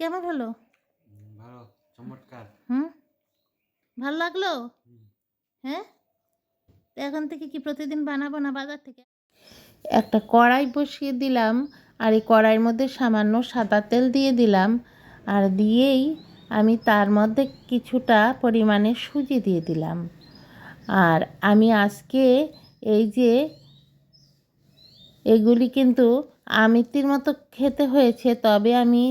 কেমন হলো? ভালো চমৎকার। হুম? ভালো লাগল? হ্যাঁ? এখন থেকে কি প্রতিদিন বানাবো না বাজার থেকে? একটা কড়াই বসিয়ে দিলাম আর এই কড়াইয়ের মধ্যে সামান্য সাদা তেল দিয়ে দিলাম আর দিয়েই আমি তার মধ্যে কিছুটা পরিমাণে সুজি দিয়ে দিলাম। আর আমি আজকে এই যে এগুলি কিন্তু আমিতির মতো খেতে হয়েছে তবে আমি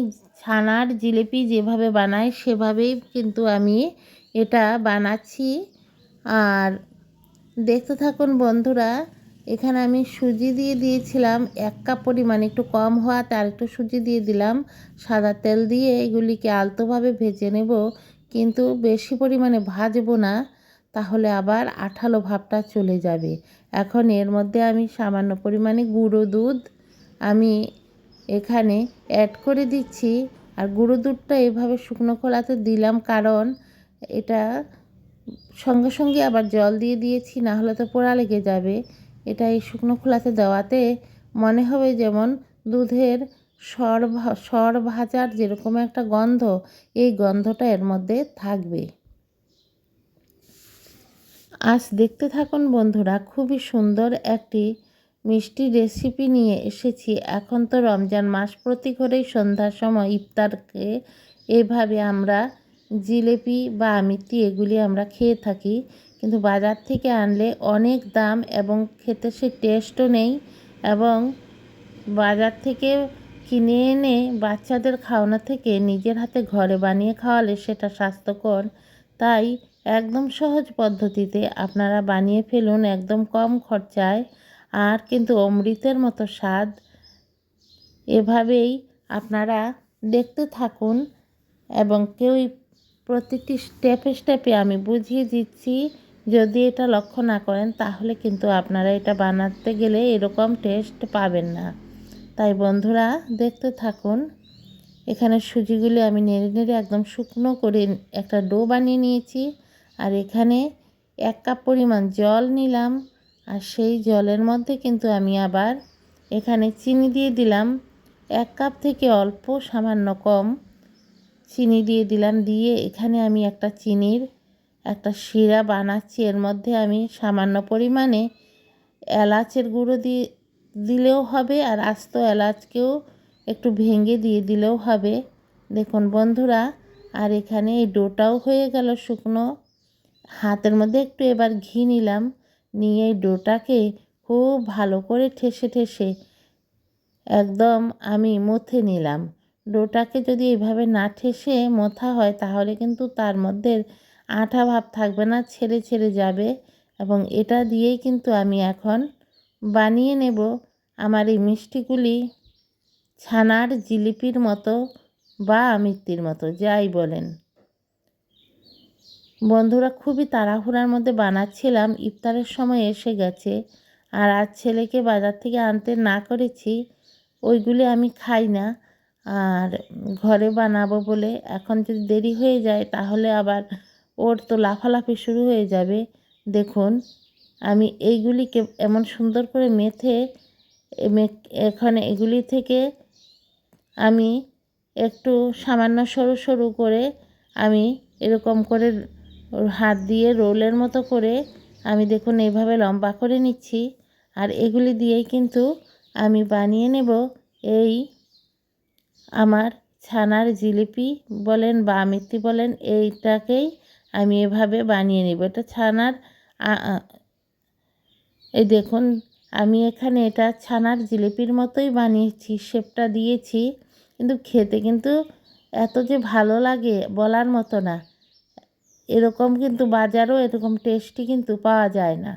ছানার জিলিপি যেভাবে বানাই, সেভাবেই কিন্তু আমি এটা বানাচ্ছি। আর দেখতে থাকুন বন্ধুরা, এখানে আমি সুজি দিয়ে দিয়েছিলাম, এক কাপ পরিমাণ, একটু কম হওয়াতে আর একটু সুজি দিয়ে দিলাম। সাদা তেল দিয়ে এগুলিকে আলতোভাবে ভেজে নেব, কিন্তু বেশি পরিমাণে ভাজবো না, তাহলে আবার আঠালো ভাবটা চলে যাবে। এখন এর মধ্যে আমি সামান্য পরিমাণে গুঁড়ো দুধ, আমি এখানে অ্যাড করে দিচ্ছি। আর গুঁড়ো দুধটা এভাবে শুকনো খোলাতে দিলাম, কারণ এটা সঙ্গে সঙ্গে আবার জল দিয়ে দিয়েছি না হলে তো পোড়া লেগে যাবে। এটা এই শুকনো খোলাতে দেওয়াতে মনে হবে যেমন দুধের সর সর ভাজার যেরকম একটা গন্ধ, এই গন্ধটা এর মধ্যে থাকবে। আজ দেখতে থাকুন বন্ধুরা, খুবই সুন্দর একটি মিষ্টি রেসিপি নিয়ে এসেছি। এখন তো রমজান মাস প্রতি করেই সন্ধ্যার সময় ইফতারকে এভাবে আমরা জিলেপি বা আমিত্তি এগুলি আমরা খেয়ে থাকি। কিন্তু বাজার থেকে আনলে অনেক দাম এবং খেতে সে টেস্টও নেই এবং বাজার থেকে কিনে এনে বাচ্চাদের খাওয়ানো থেকে নিজের হাতে ঘরে বানিয়ে খাওয়ালে সেটা স্বাস্থ্যকর। তাই একদম সহজ পদ্ধতিতে আপনারা বানিয়ে ফেলুন একদম কম খরচায়। আর কিন্তু অমৃতের মতো স্বাদ। এভাবেই আপনারা দেখতে থাকুন এবং কেউই প্রতিটি স্টেপে স্টেপে আমি বুঝিয়ে দিচ্ছি, যদি এটা লক্ষ্য না করেন তাহলে কিন্তু আপনারা এটা বানাতে গেলে এরকম টেস্ট পাবেন না। তাই বন্ধুরা, দেখতে থাকুন। এখানে সুজিগুলি আমি নেড়ে নেড়ে একদম শুকনো করে একটা ডো বানিয়ে নিয়েছি। আর এখানে এক কাপ পরিমাণ জল নিলাম। আর সেই জলের মধ্যে কিন্তু আমি আবার এখানে চিনি দিয়ে দিলাম। এক কাপ থেকে অল্প সামান্য কম চিনি দিয়ে দিলাম। দিয়ে এখানে আমি একটা চিনির একটা শিরা বানাচ্ছি। এর মধ্যে আমি সামান্য পরিমাণে এলাচের গুঁড়ো দিয়ে দিলেও হবে আর আস্ত এলাচকেও একটু ভেঙে দিয়ে দিলেও হবে। দেখুন বন্ধুরা, আর এখানে এই ডোটাও হয়ে গেল শুকনো। হাতের মধ্যে একটু এবার ঘি নিলাম। নিয়ে ডোটাকে খুব ভালো করে ঠেসে ঠেসে একদম আমি মথে নিলাম। ডোটাকে যদি এভাবে না ঠেসে মথা হয়, তাহলে কিন্তু তার মধ্যে আঠা ভাব থাকবে না, ছেড়ে ছেড়ে যাবে এবং এটা দিয়েই কিন্তু আমি এখন বানিয়ে নেব আমার এই মিষ্টিগুলি ছানার জিলিপির মতো বা আমিত্তির মতো, যাই বলেন। বন্ধুরা খুবই তাড়াহুড়ার মধ্যে বানাচ্ছিলাম। ইফতারের সময় এসে গেছে। আর আজ ছেলেকে বাজার থেকে আনতে না করেছি, ওইগুলি আমি খাই না। আর ঘরে বানাবো বলে এখন যদি দেরি হয়ে যায়, তাহলে আবার ওর তো লাফালাফি শুরু হয়ে যাবে। দেখুন, আমি এইগুলিকে এমন সুন্দর করে মেথে এখানে এগুলি থেকে আমি একটু সামান্য সরু সরু করে আমি এরকম করে হাত দিয়ে রোলের মতো করে আমি দেখুন এইভাবে লম্বা করে নিচ্ছি। আর এগুলি দিয়েই কিন্তু আমি বানিয়ে নেব এই আমার ছানার জিলিপি বলেন বা আমিত্তি বলেন, এইটাকেই আমি এভাবে বানিয়ে নেব। এটা ছানার এই দেখুন, আমি এখানে এটা ছানার জিলিপির মতোই বানিয়েছি, শেপটা দিয়েছি। কিন্তু খেতে কিন্তু এত যে ভালো লাগে বলার মতো না। এরকম কিন্তু বাজারও এরকম টেস্টি কিন্তু পাওয়া যায় না।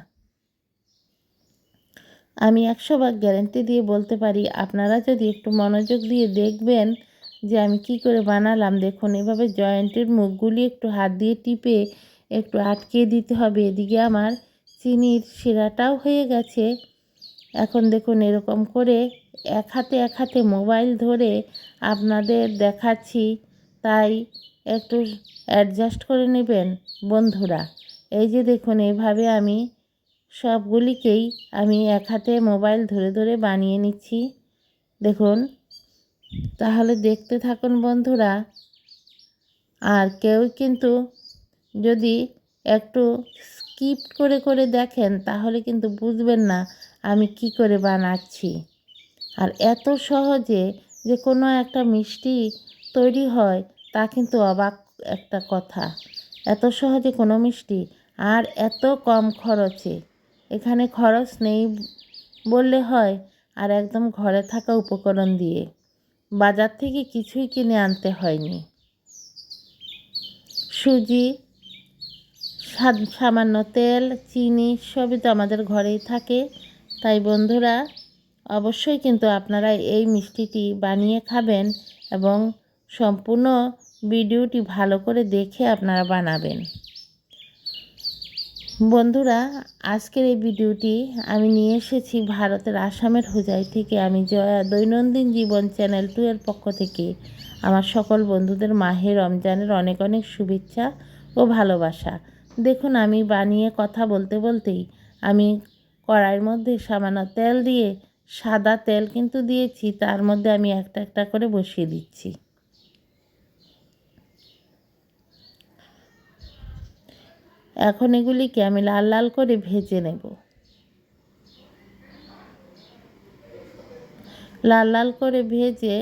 আমি একশো ভাগ গ্যারেন্টি দিয়ে বলতে পারি, আপনারা যদি একটু মনোযোগ দিয়ে দেখবেন যে আমি কি করে বানালাম, দেখুন এভাবে জয়েন্টের মুখগুলি একটু হাত দিয়ে টিপে একটু আটকে দিতে হবে। এদিকে আমার চিনির শিরাটাও হয়ে গেছে। এখন দেখুন এরকম করে এক হাতে এক হাতে মোবাইল ধরে আপনাদের দেখাচ্ছি, তাই একটু অ্যাডজাস্ট করে নেবেন, বন্ধুরা। এই যে দেখুন, এইভাবে আমি সবগুলিকেই আমি এক হাতে মোবাইল ধরে ধরে বানিয়ে নিচ্ছি। দেখুন, তাহলে দেখতে থাকুন, বন্ধুরা। আর কেউ কিন্তু যদি একটু স্কিপ করে করে দেখেন, তাহলে কিন্তু বুঝবেন না আমি কি করে বানাচ্ছি। আর এত সহজে যে কোনো একটা মিষ্টি তৈরি হয় তা কিন্তু অবাক একটা কথা। এত সহজে কোনো মিষ্টি আর এত কম খরচে। এখানে খরচ নেই বললে হয় আর একদম ঘরে থাকা উপকরণ দিয়ে। বাজার থেকে কিছুই কিনে আনতে হয়নি। সুজি সামান্য তেল, চিনি, সবই তো আমাদের ঘরেই থাকে। তাই বন্ধুরা, অবশ্যই কিন্তু আপনারা এই মিষ্টিটি বানিয়ে খাবেন এবং সম্পূর্ণ ভিডিওটি ভালো করে দেখে আপনারা বানাবেন। বন্ধুরা, আজকের এই ভিডিওটি আমি নিয়ে এসেছি ভারতের আসামের হুজাই থেকে। আমি জয়া দৈনন্দিন জীবন চ্যানেল টু এর পক্ষ থেকে আমার সকল বন্ধুদের মাহে রমজানের অনেক অনেক শুভেচ্ছা ও ভালোবাসা। দেখুন, আমি বানিয়ে কথা বলতে বলতেই আমি কড়াইয়ের মধ্যে সামান্য তেল দিয়ে, সাদা তেল কিন্তু দিয়েছি, তার মধ্যে আমি একটা একটা করে বসিয়ে দিচ্ছি। এখন এগুলিকে আমি লাল লাল করে ভেজে নেব। লাল লাল করে ভেজে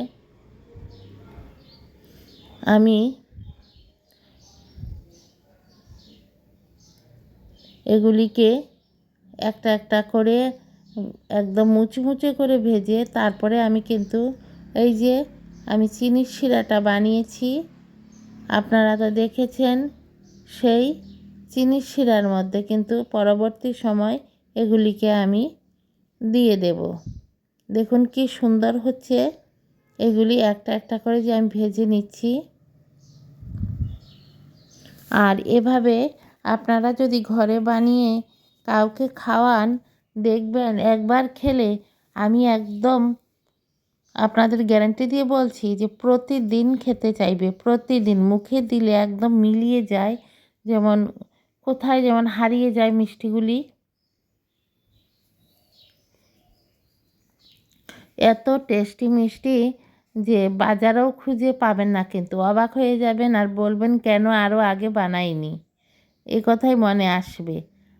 আমি এগুলিকে একটা একটা করে একদম মুচমুচে করে ভেজে তারপরে আমি কিন্তু এই যে আমি চিনির শিরাটা বানিয়েছি। আপনারা তো দেখেছেন সেই চিনির শিরার মধ্যে, কিন্তু পরবর্তী সময় এগুলিকে আমি দিয়ে দেব। দেখুন কি সুন্দর হচ্ছে। এগুলি একটা একটা করে যে আমি ভেজে নিচ্ছি। আর এভাবে আপনারা যদি ঘরে বানিয়ে কাউকে খাওয়ান, দেখবেন একবার খেলে আমি একদম আপনাদের গ্যারান্টি দিয়ে বলছি যে প্রতিদিন খেতে চাইবে, প্রতিদিন মুখে দিলে একদম মিলিয়ে যায়। যেমন কোথায় যেমন হারিয়ে যায় মিষ্টিগুলি। এত টেস্টি মিষ্টি যে বাজারেও খুঁজে পাবেন না, কিন্তু অবাক হয়ে যাবেন আর বলবেন, কেন আরও আগে বানাইনি? এ কথাই মনে আসবে।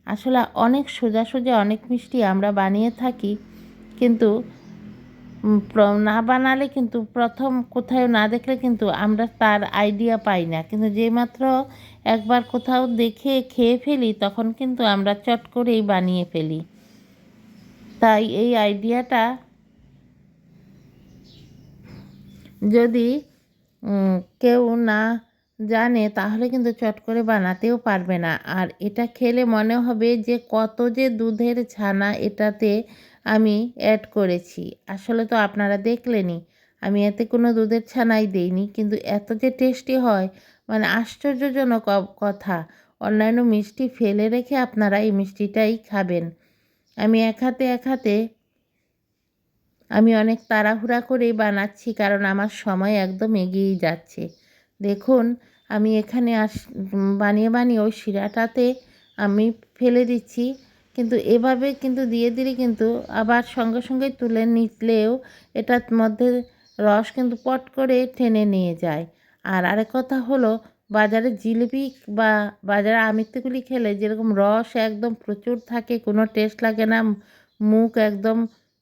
আসলে অনেক সোজা সোজা অনেক মিষ্টি আমরা বানিয়ে থাকি, কিন্তু না বানালে কিন্তু প্রথম কোথাও না দেখলে কিন্তু আমরা তার আইডিয়া পাই না। কিন্তু যেইমাত্র একবার কোথাও দেখে খেয়ে ফেলি, তখন কিন্তু আমরা চট করেই বানিয়ে ফেলি। তাই এই আইডিয়াটা যদি কেউ না জানে তাহলে কিন্তু চট করে বানাতেও পারবে না। আর এটা খেলে মনে হবে যে কত যে দুধের ছানা এটাতে আমি অ্যাড করেছি। আসলে তো আপনারা দেখলেনই, আমি এতে কোনো দুধের ছানাই দেইনি। কিন্তু এত যে টেস্টি হয় মানে আশ্চর্যজনক কথা। অন্যান্য মিষ্টি ফেলে রেখে আপনারা এই মিষ্টিটাই খাবেন। আমি এক হাতে এক হাতে, আমি অনেক তাড়াহুড়া করেই বানাচ্ছি, কারণ আমার সময় একদম এগিয়েই যাচ্ছে। দেখুন, আমি এখানে আস, বানিয়ে বানিয়ে ওই শিরাটাতে আমি ফেলে দিচ্ছি। কিন্তু এভাবে কিন্তু দিয়ে দিলে কিন্তু আবার সঙ্গে সঙ্গে তুলে নিলেও এটার মধ্যে রস কিন্তু পট করে টেনে নিয়ে যায়। আর আরেক কথা হলো, বাজারে জিলিপি বা বাজারে আমিত্তিগুলি খেলে যেরকম রস একদম প্রচুর থাকে, কোনো টেস্ট লাগে না, মুখ একদম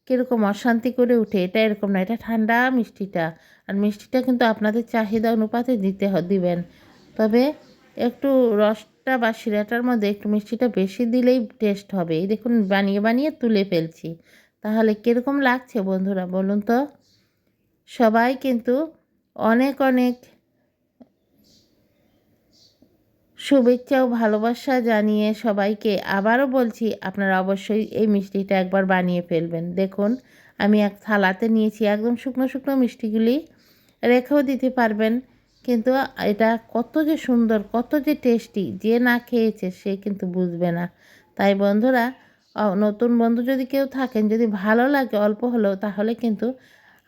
কীরকম অশান্তি করে উঠে, এটা এরকম না, এটা ঠান্ডা মিষ্টিটা। আর মিষ্টিটা কিন্তু আপনাদের চাহিদা অনুপাতে দিতে দিবেন। তবে একটু রসটা বা শিরাটার মধ্যে একটু মিষ্টিটা বেশি দিলেই টেস্ট হবে। এই দেখুন, বানিয়ে বানিয়ে তুলে ফেলছি। তাহলে কীরকম লাগছে বন্ধুরা বলুন তো? সবাই কিন্তু অনেক অনেক শুভেচ্ছা ও ভালোবাসা জানিয়ে সবাইকে আবারও বলছি, আপনারা অবশ্যই এই মিষ্টিটা একবার বানিয়ে ফেলবেন। দেখুন, আমি এক থালাতে নিয়েছি একদম শুকনো শুকনো মিষ্টিগুলি, রেখেও দিতে পারবেন, কিন্তু এটা কত যে সুন্দর, কত যে টেস্টি, যে না খেয়েছে সে কিন্তু বুঝবে না। তাই বন্ধুরা নতুন বন্ধু যদি কেউ থাকেন, যদি ভালো লাগে অল্প হলেও, তাহলে কিন্তু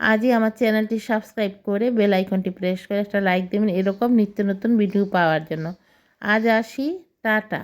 আজই আমার চ্যানেলটি সাবস্ক্রাইব করে বেল আইকনটি প্রেস করে একটা লাইক দেবেন, এরকম নিত্য নতুন ভিডিও পাওয়ার জন্য। আজ আসি টাটা।